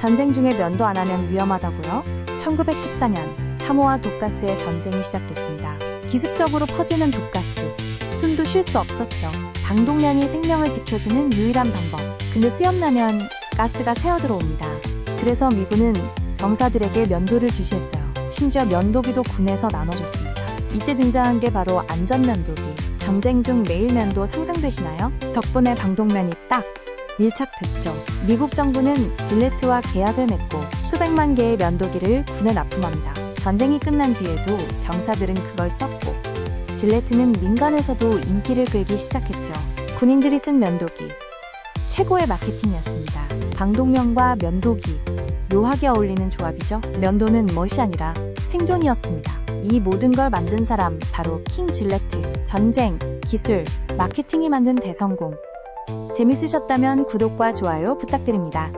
전쟁 중에 면도 안 하면 위험하다고요? 1914년 참호와 독가스의 전쟁이 시작됐습니다. 기습적으로 퍼지는 독가스. 숨도 쉴 수 없었죠. 방독면이 생명을 지켜주는 유일한 방법. 근데 수염나면 가스가 새어 들어옵니다. 그래서 미군은 병사들에게 면도를 지시했어요. 심지어 면도기도 군에서 나눠줬습니다. 이때 등장한 게 바로 안전면도기. 전쟁 중 매일 면도 상상되시나요? 덕분에 방독면이 딱 밀착됐죠. 미국 정부는 질레트와 계약을 맺고 수백만 개의 면도기를 군에 납품합니다. 전쟁이 끝난 뒤에도 병사들은 그걸 썼고 질레트는 민간에서도 인기를 끌기 시작했죠. 군인들이 쓴 면도기 최고의 마케팅이었습니다. 방독면과 면도기 묘하게 어울리는 조합이죠. 면도는 멋이 아니라 생존이었습니다. 이 모든 걸 만든 사람 바로 킹 질레트. 전쟁, 기술, 마케팅이 만든 대성공. 재밌으셨다면 구독과 좋아요 부탁드립니다.